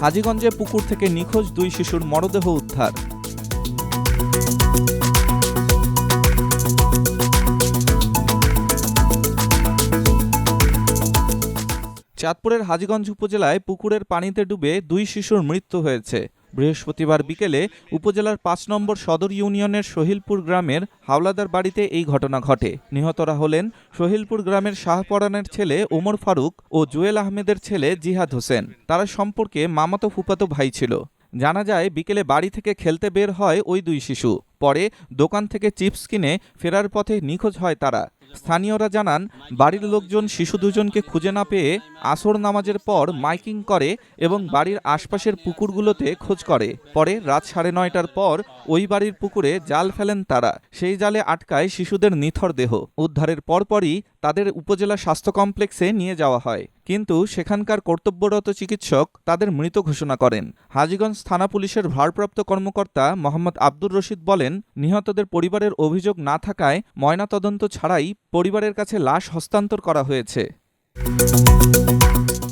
হাজীগঞ্জে পুকুর থেকে নিখোঁজ দুই শিশুর মরদেহ উদ্ধার। চাঁদপুরের হাজীগঞ্জ উপজেলায় পুকুরের পানিতে ডুবে দুই শিশুর মৃত্যু হয়েছে। বৃহস্পতিবার বিকেলে উপজেলার পাঁচ নম্বর সদর ইউনিয়নের সহিলপুর গ্রামের হাওলাদার বাড়িতে এই ঘটনা ঘটে। নিহতরা হলেন সহিলপুর গ্রামের শাহপরানের ছেলে ওমর ফারুক ও জুয়েল আহমেদের ছেলে জিহাদ হোসেন। তারা সম্পর্কে মামাতো ফুপাতো ভাই ছিল। জানা যায়, বিকেলে বাড়ি থেকে খেলতে বের হয় ওই দুই শিশু। পরে দোকান থেকে চিপস কিনে ফেরার পথে নিখোঁজ হয় তারা। স্থানীয়রা জানান, বাড়ির লোকজন শিশু দুজনকে খুঁজে না পেয়ে আসর নামাজের পর মাইকিং করে এবং বাড়ির আশপাশের পুকুরগুলোতে খোঁজ করে। পরে রাত সাড়ে নয়টার পর ওই বাড়ির পুকুরে জাল ফেলেন তারা। সেই জালে আটকায় শিশুদের নিথর দেহ। উদ্ধারের পরপরই তাদের উপজেলা স্বাস্থ্য কমপ্লেক্সে নিয়ে যাওয়া হয়। কিন্তু সেখানকার কর্তব্যরত চিকিৎসক তাদের মৃত ঘোষণা করেন। হাজিগঞ্জ থানা পুলিশের ভারপ্রাপ্ত কর্মকর্তা মোহাম্মদ আব্দুর রশিদ বলেন, নিহতদের পরিবারের অভিযোগ না থাকায় ময়নাতদন্ত ছাড়াই পরিবারের কাছে লাশ হস্তান্তর করা হয়েছে।